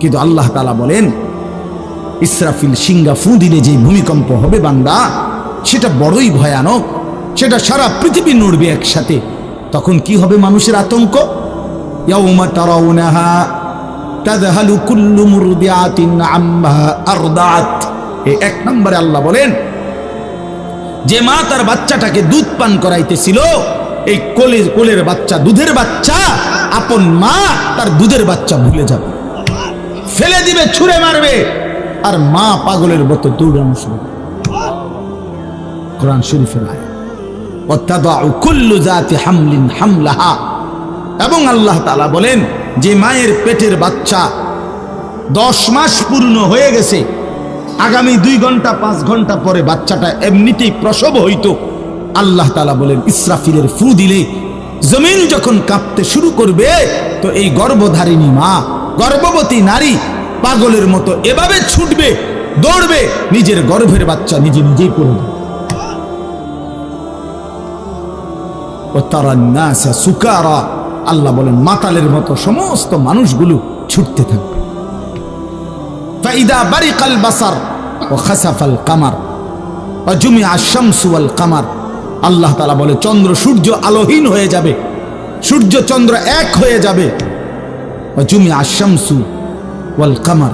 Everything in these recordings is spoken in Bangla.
কিন্তু আল্লাহ তালা বলেন, ইসরাফিল সিঙ্গা ফু দিলে যে ভূমিকম্প হবে বান্দা, সেটা বড়ই ভয়ানক, সেটা সারা পৃথিবী নড়বে একসাথে। তখন কি হবে মানুষের আতঙ্ক? ইয়াউমা তারাউনাহা তাযহালু কুল্লু মুরদিআতিন আম্মা আরদাত এই এক নম্বরে আল্লাহ বলেন, যে মা তার বাচ্চাটাকে দুধ পান করাইতেছিল, এই কোলে, কোলের বাচ্চা, দুধের বাচ্চা, আপন মা তার দুধের বাচ্চা ভুলে যাবে। ফেলে দিবে, ছুঁড়ে মারবে। আর মা পাগলের মতো দৌড়ানো শুরু। কোরআন শরীফের হামলাহা। এবং আল্লাহ তাআলা বলেন, যে মায়ের পেটের বাচ্চা দশ মাস পূর্ণ হয়ে গেছে, আগামী দুই ঘণ্টা, পাঁচ ঘণ্টা পরে বাচ্চাটা এমনিতেই প্রসব হইতো। আল্লাহ তালা বলেন, ইসরাফিলের ফু দিলে জমিন যখন কাঁপতে শুরু করবে, তো এই গর্ভধারিণী মা গর্ভবতী নারী পাগলের মতো এভাবে ছুটবে, দৌড়বে, নিজের গর্ভের বাচ্চা নিজে নিজেই নাসা সুকারা, আল্লাহ বলেন, মাতালের মতো সমস্ত মানুষগুলো ছুটতে থাকবে। ফাইদা বারিকাল বাসার ও খাসাফাল কামার জুমি আশামসু আল কামার। আল্লাহ তালা বলে, চন্দ্র সূর্য আলোহীন হয়ে যাবে, সূর্য চন্দ্র এক হয়ে যাবে। জুমি আশামসু ওয়াল কামার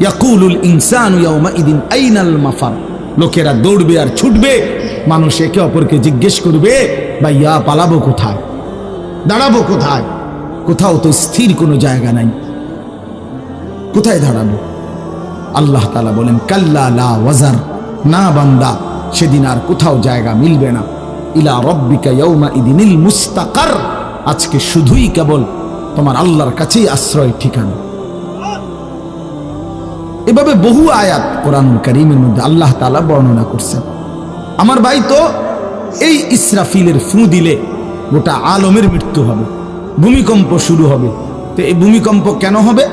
ইয়াকুলুল ইয়াউমাইদিন আইনাল মাফার লোকেরা দৌড়বে আর ছুটবে। মানুষ একে অপরকে জিজ্ঞেস করবে, ভাইয়া, পালাবো কোথায়? দাঁড়াবো কোথায়? কোথাও তো স্থির কোনো জায়গা নাই। কোথায় দাঁড়াবো? আল্লাহ তালা বলেন, কাল্লা লা ওয়াজার। না বান্দা, সেদিন আর কোথাও জায়গা মিলবে না। ইলা রব্বিকা ইয়াউমা ইদিনিল মুস্তাকার। আজকে শুধুই কেবল তোমার আল্লাহর কাছেই আশ্রয় ঠিকানা। এভাবে বহু আয়াত কোরআনুল করিমের মধ্যে আল্লাহ তাআলা বর্ণনা করছেন। আমার ভাই তো এই ইসরাফিলের ফু দিলে গোটা আলমের মৃত্যু হবে, ভূমিকম্প শুরু হবে। তো এই ভূমিকম্প কেন হবে?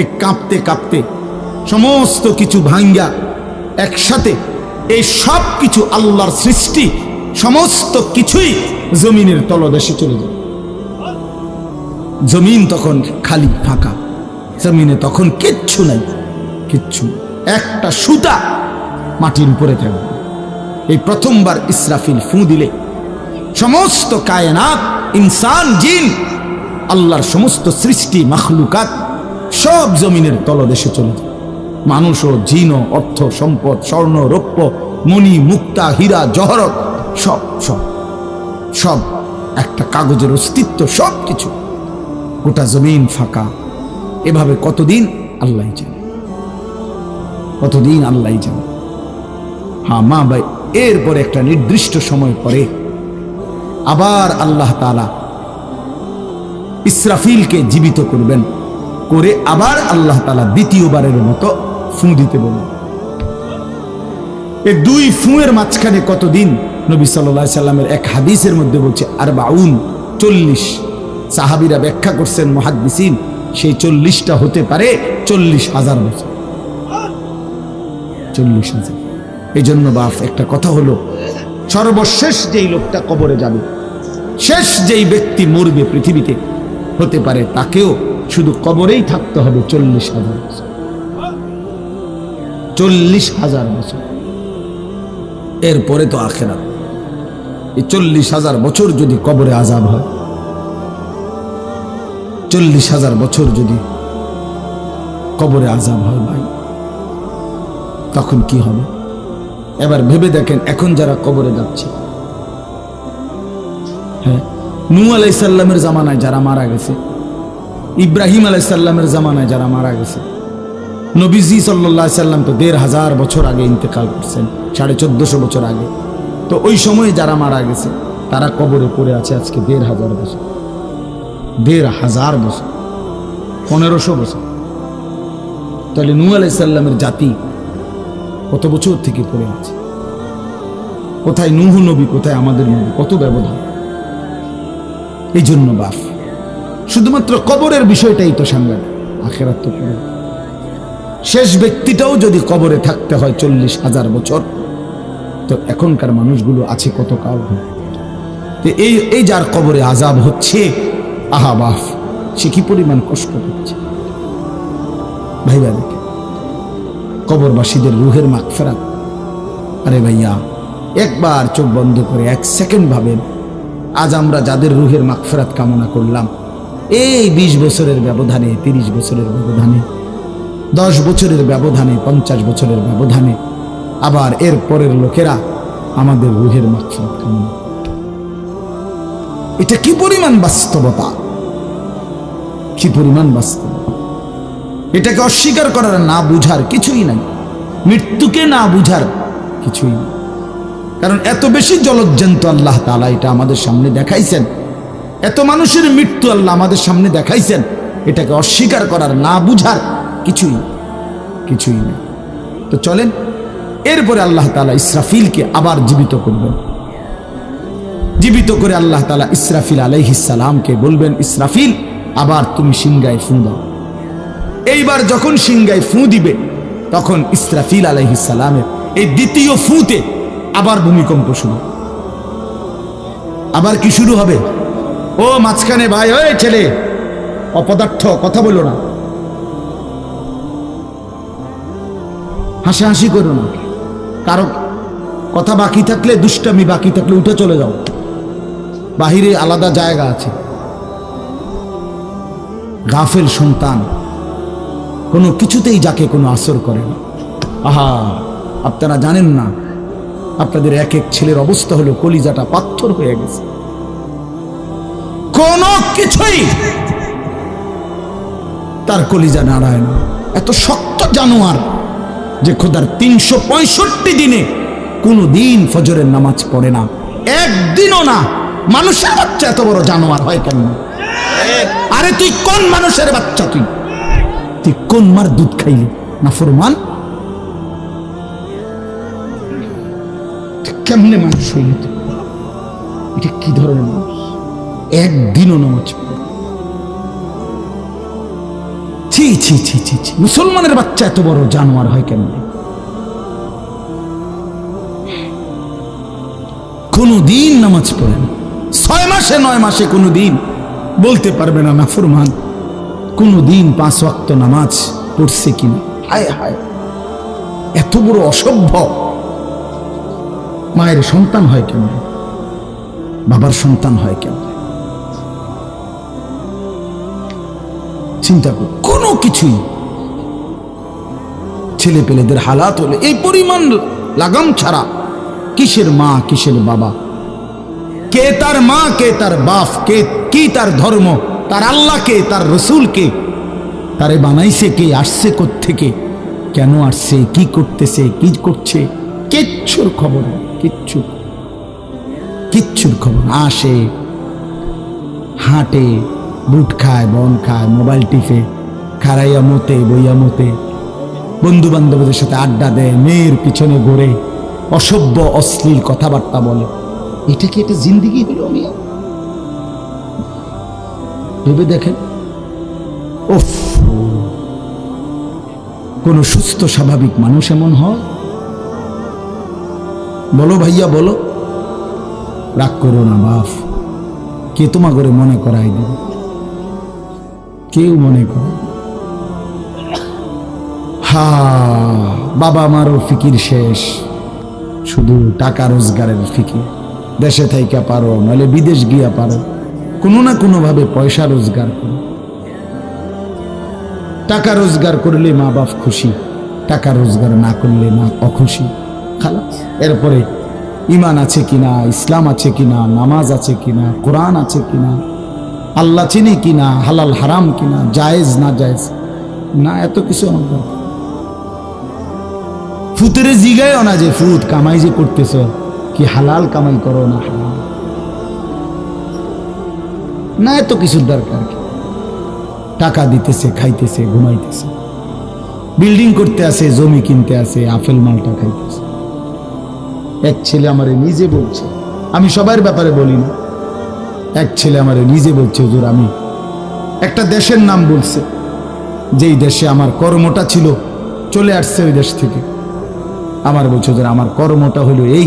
এ কাঁপতে কাঁপতে সমস্ত কিছু ভাঙ্গা একসাথে এই সব কিছু আল্লাহর সৃষ্টি, সমস্ত কিছুই জমিনের তলদেশে চলে যাবে জমিন তখন খালি ফাঁকা। জমিনে তখন কিচ্ছু নাই। কিচ্ছু। একটা সুতা মাটির উপরে থাকবে। এই প্রথমবার ইসরাফিল ফু দিলে সমস্ত কায়নাত, ইনসান, জিন, আল্লাহর সমস্ত সৃষ্টি, মাখলুকাত সব জমিনের তলদেশে চলে যায়। মানুষ ও জিন অর্থ, সম্পদ, স্বর্ণ, রৌপ্য মণি মুক্তা, হীরা, জহরত সব সব সব, একটা কাগজের অস্তিত্ব সব কিছু গোটা জমিন ফাঁকা। এভাবে কতদিন আল্লাহ জানে। কতদিন আল্লাহ জানে। হ্যাঁ মা ভাই, এরপরে একটা নির্দিষ্ট সময় পরে আবার আল্লাহ তালা ইসরাফিলকে জীবিত করবেন, করে আবার আল্লাহ তালা দ্বিতীয়বারের মতো ফু দিতে বলবেন। এই দুই ফুঁয়ের মাঝখানে কতদিন নবী সাল্লাহ সাল্লামের এক হাদিসের মধ্যে বলছে আর বাউন চল্লিশ সাহাবিরা ব্যাখ্যা করছেন, মহাদ্দিসিন সেই চল্লিশটা হতে পারে চল্লিশ হাজার বছর। চল্লিশ হাজার। এই জন্য বাপ, একটা কথা হলো, সর্বশেষ যেই লোকটা কবরে যাবে, শেষ যেই ব্যক্তি মরবে পৃথিবীতে, হতে পারে তাকেও শুধু কবরেই থাকতে হবে চল্লিশ হাজার বছর। চল্লিশ হাজার বছর। এরপরে তো আখেরাত। এই চল্লিশ হাজার বছর যদি কবরে আজাব হয় চল্লিশ হাজার বছর যদি কবরে আজাব হয় ভাই, তখন কি হবে? এবার ভেবে দেখেন, এখন যারা কবরে যাচ্ছে। হ্যাঁ নু আলাইসাল্লামের জামানায় যারা মারা গেছে, ইব্রাহিম আলাইসাল্লামের জামানায় যারা মারা গেছে, নবীজি সাল্লাহ সাল্লাম তো দেড় হাজার বছর আগে ইন্তেকাল করছেন, সাড়ে চোদ্দশো বছর আগে। তো ওই সময়ে যারা মারা গেছে, তারা কবরে পড়ে আছে আজকে দেড় হাজার বছর। দেড় হাজার বছর, পনেরোশো বছর। তাহলে নু আলাইসাল্লামের জাতি কত বছর থেকে পড়ে আছে? কোথায় নুহ নবী, কোথায় আমাদের নবী? কত ব্যবধান? এই জন্য বাপ শুধুমাত্র কবরের বিষয়টাই তো সাংঘাতিক আখেরাত তো পড়ে শেষ ব্যক্তিটাও যদি কবরে থাকতে হয় চল্লিশ হাজার বছর, তো এখনকার মানুষগুলো আছে কত কাল? এই এই যার কবরে আজাব হচ্ছে আহা, বাফ, সে কি পরিমাণ কষ্ট পাচ্ছে ভাইবা দেখে কবরবাসীদের রুহের মাগফেরাত আরে ভাইয়া, একবার চোখ বন্ধ করে এক সেকেন্ড ভাবেন, আজ আমরা যাদের রুহের মাগফেরাত কামনা করলাম, এই বিশ বছরের ব্যবধানে, তিরিশ বছরের ব্যবধানে, দশ বছরের ব্যবধানে, পঞ্চাশ বছরের ব্যবধানে, আবার এর পরের লোকেরা আমাদের রুহের মাগফেরাত কামনা। এটা কি পরিমাণ বাস্তবতা? কি পরিমাণ বাস্তবতা এটাকে অস্বীকার করার না বুঝার কিছুই নাই। মৃত্যুকে না বুঝার কিছুই নেই। কারণ এত বেশি জলজ্জান্ত আল্লাহ তালা এটা আমাদের সামনে দেখাইছেন। এত মানুষের মৃত্যু আল্লাহ আমাদের সামনে দেখাইছেন। এটাকে অস্বীকার করার না বুঝার কিছুই কিছুই নেই। তো চলেন, এরপরে আল্লাহ তালা ইসরাফিলকে আবার জীবিত করবেন। জীবিত করে আল্লাহ তালা ইসরাফিল আলাইহিসালামকে বলবেন, ইসরাফিল, আবার তুমি সিংগায় ফু দাও। এইবার যখন সিংগায় ফু দিবে, তখন ইসরাফিল আলাইহিসালামের এই দ্বিতীয় ফুতে আবার ভূমিকম্প শুরু। আবার কি শুরু হবে? ও মাঝখানে ভাই, ওই ছেলে, অপদার্থ, কথা বলো না। হাসাহাসি করো না। কারও কথা বাকি থাকলে, দুষ্টামি বাকি থাকলে উঠে চলে যাও। বাহিরে আলাদা জায়গা আছে। গাফেল সন্তান। কোনো কিছুতেই যাকে কোনো আসর করে না। আহা, আপনারা জানেন না, আপনাদের এক এক ছেলের অবস্থা হলো কলিজাটা পাথর হয়ে গেছে। কোনো কিছুই তার কলিজা নাড়ায় না। এত শক্ত জানোয়ার যে খোদার তিনশো পঁয়ষট্টি দিনে কোনো দিন ফজরের নামাজ পড়ে না। একদিনও না। মানুষের বাচ্চা এত বড় জানোয়ার হয় কেন? আরে তুই কোন মানুষের বাচ্চা তুই? তুই কোন মার দুধ খাইলি? না ফরমান? কেমনে মানুষ হইলি তুই? এটা কি ধরনের মানুষ? একদিনও নামাজ ছি ছি ছি ছি ছি। মুসলমানের বাচ্চা এত বড় জানোয়ার হয় কেন কোনো দিন নামাজ পড়ে না। ছয় মাসে, নয় মাসে কোনো দিন বলতে পারবে না নাফরমান কোনো দিন পাঁচ ওয়াক্ত নামাজ পড়ছে কিনা। হায় হায়, এত বড় অসভ্য। মায়ের সন্তান হয় কেন বাবার সন্তান হয় কেন চিন্তা কর, কোনো কিছুই ছেলে পেলেদের হালাত হলে এই পরিমাণ লাগাম ছাড়া কিসের মা, কিসের বাবা? কে তার মা, কে তার বাপ, কে, কি তার ধর্ম, তার আল্লাহকে তার রসুলকে তারে বানাইছে কে, আসছে থেকে কেন আসছে, কি করতেছে, কি করছে, কিচ্ছুর খবর, কিচ্ছু, কিচ্ছুর খবর। আসে, হাঁটে, বুট খায়, বন খায়, মোবাইল টিপে খারাইয়া মতে, বইয়া মতে বন্ধু বান্ধবদের সাথে আড্ডা দেয়, মেয়ের পিছনে ঘুরে, অসভ্য, অশ্লীল কথাবার্তা বলে এটা কি একটা জিন্দিগি? হলো মিয়া ভেবে দেখেন। ওফ! কোন সুস্থ, স্বাভাবিক মানুষ এমন হয়? বলো ভাইয়া, বলো। রাগ করো না বাপ কে তোমা করে মনে করাই দেবে? কেউ মনে করে হা বাবা আমারও ফিকির শেষ। শুধু টাকা রোজগারের ফিকির। দেশে থাইকা পারো, নাহলে বিদেশ গিয়া পারো। কোনো না কোনোভাবে পয়সা রোজগার করো। টাকা রোজগার করলে মা বাপ খুশি, টাকা রোজগার না করলে না অখুশি। খালাস এরপরে ইমান আছে কিনা, ইসলাম আছে কিনা, নামাজ আছে কিনা, কোরআন আছে কিনা, আল্লাহ চিনি কিনা, হালাল হারাম কিনা, জায়েজ না জায়েজ, না এত কিছু। ফুতের জিগায়ও না যে ফুত, কামাই যে করতেছ। কি হালাল কামাই করো না? না, এত কিছুর দরকার টাকা দিতেছে, খাইতেছে, ঘুমাইতেছে। বিল্ডিং করতে আসে জমি কিনতে আসে আপেল মালটা খাইতেছে। এক ছেলে আমারে নিজে বলছে, আমি সবার ব্যাপারে বলি না। এক ছেলে আমারে নিজে বলছে, হুজুর, আমি একটা দেশের নাম বলছে। যেই দেশে আমার কর্মটা ছিল, চলে আসছে ওই দেশ থেকে। আমার বলছে, হুজুর, আমার কর্মটা হলো এই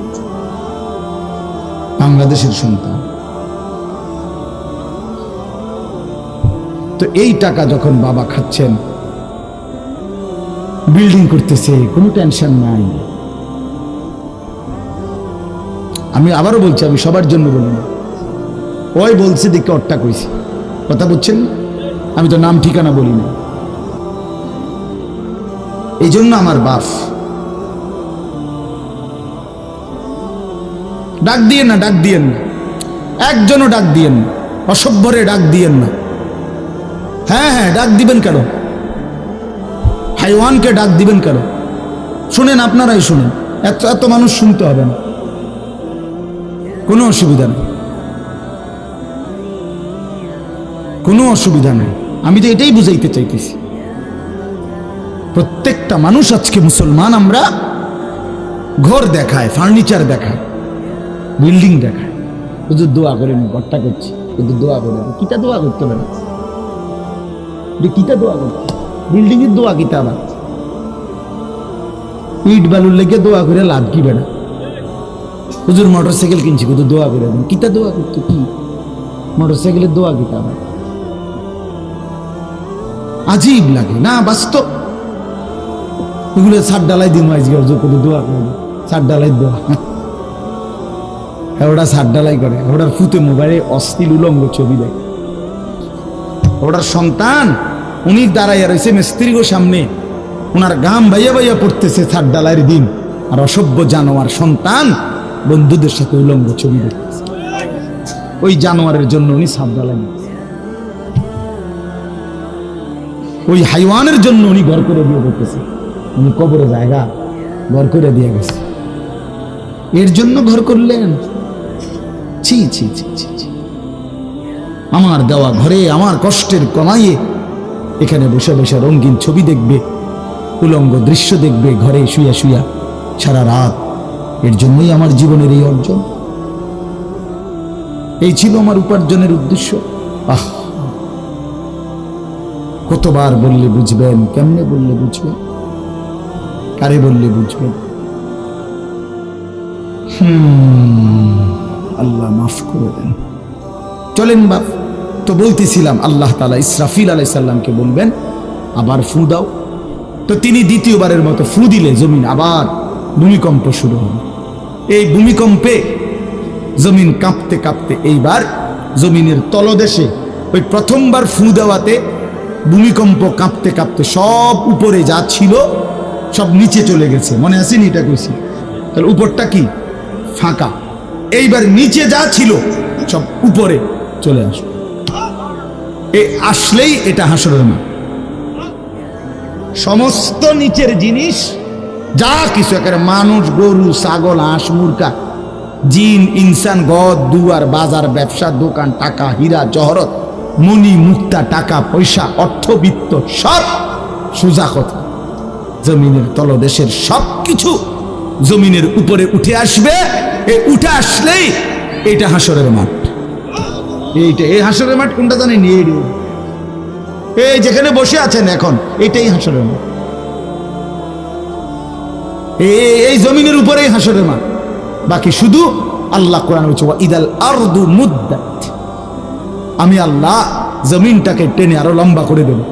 বাংলাদেশের সন্তান। তো এই টাকা যখন বাবা খাচ্ছেন বিল্ডিং করতেছে, কোনো টেনশন নাই। আমি আবারও বলছি, আমি সবার জন্য বলি ওই বলছে, দেখে অট্টা কইছি কথা বলছেন আমি তো নাম ঠিকানা বলি না। এই জন্য আমার বাপ ডাক দিয়েন না, ডাক দিয়েন না। একজনও ডাক দিয়েন না। অসভ্যরে ডাক দিয়েন না। হ্যাঁ হ্যাঁ ডাক দিবেন কেন? হাইওয়ানকে ডাক দিবেন কেন? শুনেন, আপনারাই শুনেন। এত এত মানুষ শুনতে হবে না। কোনো অসুবিধা নেই। কোনো অসুবিধা নেই। আমি তো এটাই বুঝাইতে চাইতেছি। প্রত্যেকটা মানুষ আজকে মুসলমান, আমরা ঘর দেখায়, ফার্নিচার দেখায়। বিল্ডিং দেখায়। শুধু দোয়া করে নি ঘরটা করছি। শুধু দোয়া করে। কিতা দোয়া করতে পারে কিতা দোয়া করতে বিল্ডিং এর দোয়া কিতা আবার? ইট বালুর লেগে দোয়া করে লাভ কি বেড়া হুজুর মোটর সাইকেল কিনছি কিন্তু দোয়া করে দেন? কিতা দোয়া করতো কি? মোটর সাইকেলের দোয়া কিতা আবার? আজীব লাগে, না, বাস্তব। এগুলো সার ডালাই দিন আজকে, হুজুর, কত দোয়া করে সার ডালাই দোয়া। ওটা সার ডালাই করে। ওটার ফুতে মোবাইলে অস্থির উলঙ্গ ছবি দেয়। ওটার সন্তান, উনি দাঁড়াইয়া রয়েছে মিস্ত্রিগো সামনে। ওনার গাম ভাইয়া ভাইয়া পড়তেছে সার ডালাইয়ের দিন। আর অসভ্য জানোয়ার সন্তান বন্ধুদের সাথে উলঙ্গ ছবি দেখতেছে। ওই জানোয়ারের জন্য উনি সার ডালাই নিতেছে। ওই হাইওয়ানের জন্য উনি ঘর করে দিয়ে দেখতেছে উনি কবরে জায়গা ঘর করে দিয়ে গেছে। এর জন্য ঘর করলেন? ছি ছি ছি ছি ছি। আমার দেওয়া ঘরে আমার কষ্টের কমাইয়ে এখানে বসে বসে রঙিন ছবি দেখবে উলঙ্গ দৃশ্য দেখবে ঘরে শুয়া শুয়া সারা রাত এর জন্যই আমার জীবনের এই অর্জন। এই ছিল আমার উপার্জনের উদ্দেশ্য। আহ! কতবার বললে বুঝবেন কেমনে বললে বুঝবেন? কারে বললে বুঝবেন? হুম, আল্লাহ মাফ করে দেন। চলেন বাপ, তো বলতেছিলাম, আল্লাহ তালা ইসরাফিল আলাইসাল্লামকে বলবেন, আবার ফু দাও। তো তিনি দ্বিতীয়বারের মতো ফু দিলে জমিন আবার ভূমিকম্প শুরু হল। এই ভূমিকম্পে জমিন কাঁপতে কাঁপতে এইবার জমিনের তলদেশে ওই প্রথমবার ফু দেওয়াতে ভূমিকম্প কাঁপতে কাঁপতে সব উপরে যা ছিল, সব নিচে চলে গেছে। মনে আসেনি এটা কইছি? তাহলে উপরটা কি? ফাঁকা। এইবার নিচে যা ছিল, সব উপরে চলে আসবে এ আসলেই এটা হাসরের মাঠ। সমস্ত নিচের জিনিস, যা কিছু একেবারে মানুষ, গরু, ছাগল, হাঁস, মুরগা, জিন, ইনসান, গদ, দুয়ার, বাজার, ব্যবসা, দোকান, টাকা, হীরা, জহরত মণি মুক্তা, টাকা, পয়সা অর্থবিত্ত সব সোজা কথা। জমিনের তলদেশের সব কিছু জমিনের উপরে উঠে আসবে। এ উঠে আসলেই এটা হাসরের মাঠ। এইটা, এই হাসরের মাঠ কোনটা জানি নিয়ে এই যেখানে বসে আছেন এখন এটাই হাসরের মাঠ। এই জমিনের উপরেই হাসরের মাঠ। বাকি শুধু আল্লাহ কোরআন বলছে, "ওয়া ইদাল আরদু মুদ্দাত। আমি আল্লাহ জমিনটাকে টেনে আরও লম্বা করে দেব।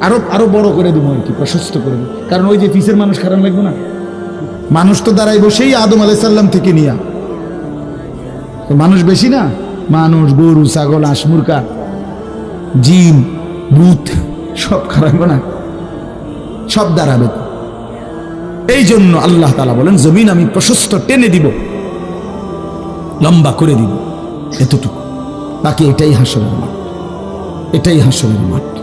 আরও আরও বড় করে দেবো আর কি, প্রশস্ত করে দেবো। কারণ ওই যে পিসের মানুষ খারাপ লাগবে না? মানুষ তো দাঁড়াই বসেই আদম আলাইসাল্লাম থেকে নিয়া। মানুষ বেশি না? মানুষ, গরু, ছাগল মুরগা, জিন, ভূত, সব খারাপ না। সব দাঁড়াবে। এই জন্য আল্লাহ তালা বলেন, জমিন আমি প্রশস্ত টেনে দিব, লম্বা করে দিব। এতটুকু। বাকি এটাই হাসরের মাঠ। এটাই হাসরের মাঠ।